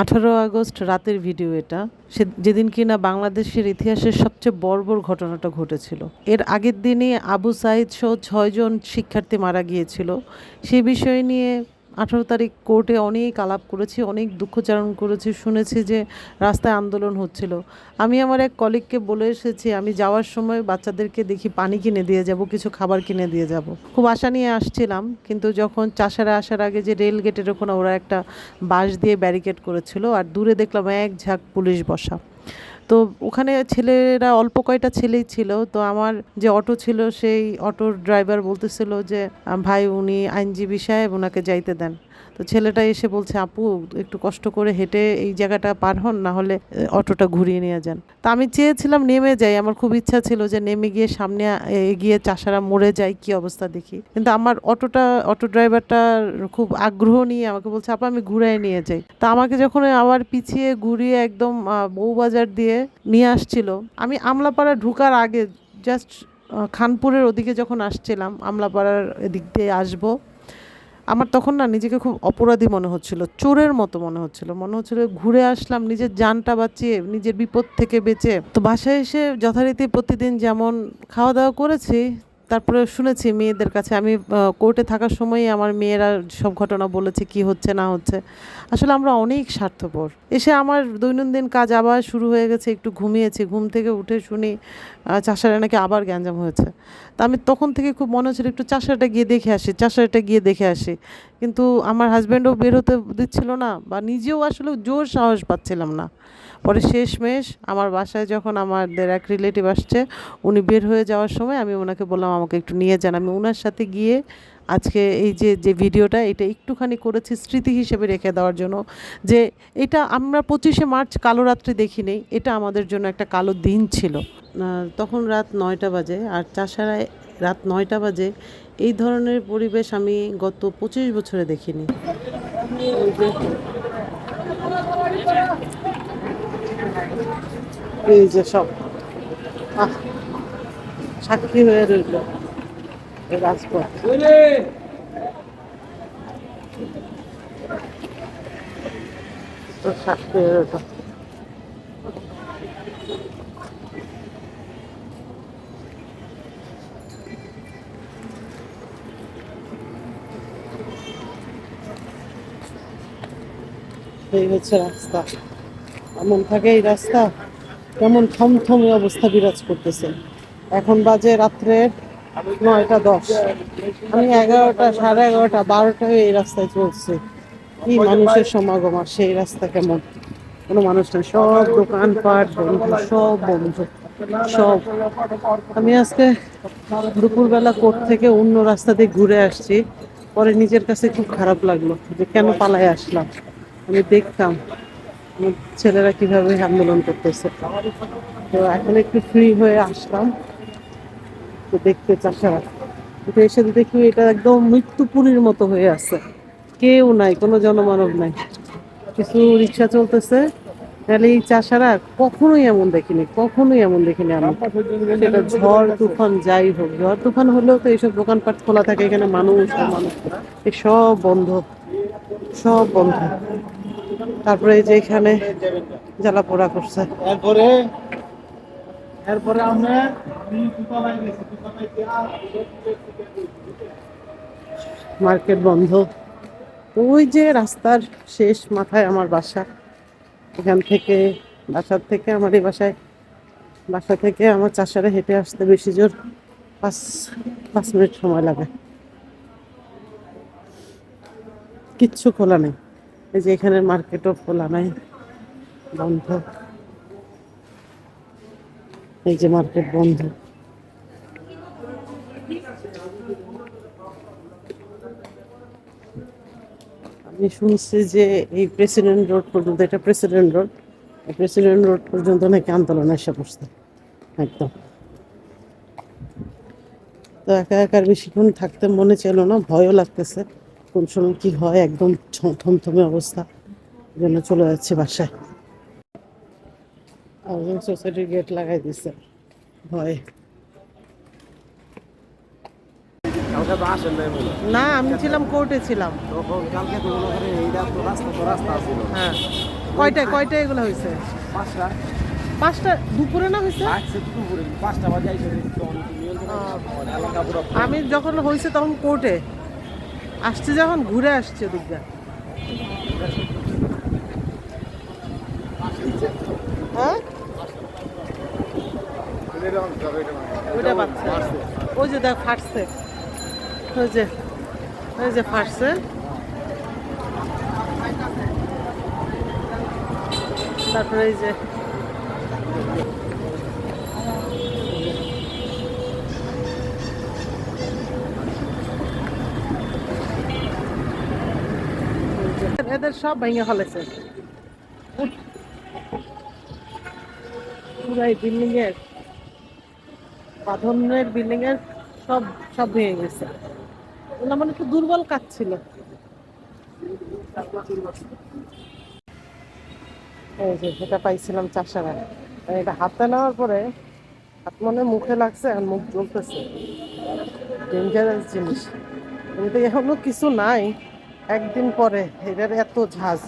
আঠারো আগস্ট রাতের ভিডিও এটা। সে যেদিন কিনা বাংলাদেশের ইতিহাসের সবচেয়ে বর্বর ঘটনাটা ঘটেছিল। এর আগের দিনই আবু সাইদ সহ ছয়জন শিক্ষার্থী মারা গিয়েছিল। সে বিষয় নিয়ে আঠারো তারিখ কোর্টে অনেক আলাপ করেছি, অনেক দুঃখচারণ করেছি, শুনেছি যে রাস্তায় আন্দোলন হচ্ছিল। আমি আমার এক কলিগকে বলে এসেছি, আমি যাওয়ার সময় বাচ্চাদেরকে দেখি পানি কিনে দিয়ে যাব, কিছু খাবার কিনে দিয়ে যাব। খুব আশা নিয়ে আসছিলাম, কিন্তু যখন চাষারা আসার আগে যে রেল গেটের ওখানে ওরা একটা বাঁশ দিয়ে ব্যারিকেড করেছিল, আর দূরে দেখলাম এক ঝাঁক পুলিশ বসা। তো ওখানে ছেলেরা অল্প কয়টা ছেলেই ছিল। তো আমার যে অটো ছিল, সেই অটোর ড্রাইভার বলতেছিল যে, ভাই, উনি আইনজীবী সাহেব ওনাকে যাইতে দেন। তো ছেলেটা এসে বলছে, আপু, একটু কষ্ট করে হেঁটে এই জায়গাটা পার হন, না হলে অটোটা ঘুরিয়ে নিয়ে যান। তা আমি চেয়েছিলাম নেমে যাই, আমার খুব ইচ্ছা ছিল যে নেমে গিয়ে সামনে এগিয়ে চাষারা মরে যায় কি অবস্থা দেখি। কিন্তু আমার অটোটা, অটো ড্রাইভারটা খুব আগ্রহ নিয়ে আমাকে বলছে, আপা, আমি ঘুরাই নিয়ে যাই। তা আমাকে যখন আবার পিছিয়ে ঘুরিয়ে একদম বউবাজার দিয়ে নিয়ে আসছিল, আমি আমলাপাড়া ঢুকার আগে জাস্ট খানপুরের ওদিকে যখন আসছিলাম, আমলাপাড়ার এদিক দিয়ে আসব আমার তখন না নিজেকে খুব অপরাধী মনে হচ্ছিল, চোরের মতো মনে হচ্ছিল। মনে হচ্ছিল ঘুরে আসলাম, নিজের জানটা বাঁচিয়ে, নিজের বিপদ থেকে বেঁচে। তো বাসায় এসে যথারীতি প্রতিদিন যেমন খাওয়া দাওয়া করেছি তারপরে শুনেছি মেয়েদের কাছে, আমি কোর্টে থাকার সময়ই আমার মেয়েরা সব ঘটনা বলেছে কি হচ্ছে, না হচ্ছে। আসলে আমরা অনেক স্বার্থপর। এসে আমার দৈনন্দিন কাজ আবার শুরু হয়ে গেছে, একটু ঘুমিয়েছি, ঘুম থেকে উঠে শুনি চাষারা নাকি আবার গ্যাঞ্জাম হয়েছে। তা আমি তখন থেকে খুব মনে হচ্ছিল, একটু চাষাটা গিয়ে দেখে আসি চাষাটা গিয়ে দেখে আসি। কিন্তু আমার হাজব্যান্ডও বের হতে দিচ্ছিল না বা নিজেও আসলে জোর সাহস পাচ্ছিলাম না। পরে শেষমেশ আমার বাসায় যখন আমাদের এক রিলেটিভ আসছে, উনি বের হয়ে যাওয়ার সময় আমি ওনাকে বললাম, আমাকে একটু নিয়ে যান। আমি ওনার সাথে গিয়ে আজকে এই যে যে ভিডিওটা, এটা একটুখানি করেছি স্মৃতি হিসেবে রেখে দেওয়ার জন্য যে, এটা আমরা পঁচিশে মার্চ কালো রাত্রি দেখিনি, এটা আমাদের জন্য একটা কালো দিন ছিল। তখন রাত নয়টা বাজে আর চাষারায় রাত নয়টা বাজে এই ধরনের পরিবেশ আমি গত পঁচিশ বছরে দেখিনি। এই যে সব। সাক্ষী হয়ে রইল রাজপথ। সাক্ষী হয়ে রইল। এই হচ্ছে রাস্তা। এমন থাকে এই রাস্তা, কেমন থমথমে অবস্থা বিরাজ করতেছে। এখন বাজে রাত্রে নয়টা দশ। আমি এগারোটা, সাড়ে এগারোটা বারোটায় এই রাস্তায় চলছি। কি মানুষের সমাগম আর সেই রাস্তা কেমন? কোনো মানুষ নেই, সব দোকানপাট বন্ধ, সব বন্ধ, সব। আমি আজকে দুপুরবেলা কোর্ট থেকে অন্য রাস্তা দিয়ে ঘুরে আসছি। পরে নিজের কাছে খুব খারাপ লাগল যে কেন পালায় আসলাম? আমি দেখতাম আমার ছেলেরা কীভাবে আন্দোলন করতেছে। তো এখন একটু ফ্রি হয়ে আসলাম। তো দেখতে চাষারা কিন্তু এসে দেখি এটা একদম মৃত্যুপুরীর মতো হয়ে আছে। কেউ নাই, কোনো জনমানব নাই। কিছু রিক্সা চলতেছে। তাহলে এই চাষারা কখনোই এমন দেখিনি, কখনোই এমন দেখিনি আমি। সেটা ঝড়, তুফান, যাই হোক। ঝড়, তুফান হলেও তো এইসব দোকানপাট খোলা থাকে, এখানে মানুষ মানুষ এই সব বন্ধ। সব বন্ধ। তারপরে এই যে এখানে জ্বালা পোড়া করছে। এরপরে এরপরে আমরা মার্কেট বন্ধ। ওই যে রাস্তার শেষ মাথায় আমার বাসা। এখান থেকে বাসার থেকে আমার এই বাসায়। বাসা থেকে আমার চাষারে হেঁটে আসতে বেশি জোর পাঁচ পাঁচ মিনিট সময় লাগে। কিচ্ছু খোলা নেই। এই যে এখানে মার্কেটও খোলা নাই, বন্ধ। এই যে মার্কেট বন্ধ। আমি শুনছি যে এই প্রেসিডেন্ট রোড পর্যন্ত, এটা প্রেসিডেন্ট রোড প্রেসিডেন্ট রোড পর্যন্ত নাকি আন্দোলন এসে পড়ছে, একদম। তো একা একার বেশিক্ষণ থাকতে মনে ছিল না, ভয়ও লাগতেছে। কোন সময় কি হয় একদম থমথমে অবস্থা জন্য চলে যাচ্ছে বাসায়। সোসাইটির গেট লাগাই দিছে ভয়। না আমি ছিলাম কোর্টে ছিলাম। হ্যাঁ কয়টায় কয়টায় এগুলো হয়েছে? পাঁচটা। দুপুরে না হয়েছে? আমি যখন হয়েছে তখন কোর্টে। আসছে যখন, ঘুরে আসছে দিকটা হ্যাঁ? ওই যে দেখ ওই যে ওই যে তারপরে এই যে এদের সব ভেঙে ফেলেছে। পুরাই বিল্ডিং এর বাঁধনের বিল্ডিং এর সব সব ভেঙে গেছে। ওগুলো মানে একটু দুর্বল কাজ ছিল। এই যে এটা পাইছিলাম টাকা এটা হাতে নেওয়ার পরে হাত মনে মুখে লাগছে আর মুখ জ্বলতেছে। ডেঞ্জারাস জিনিস। কিন্তু এখনও কিছু নাই। একদিন পরে এটার এত ঝাঁজ।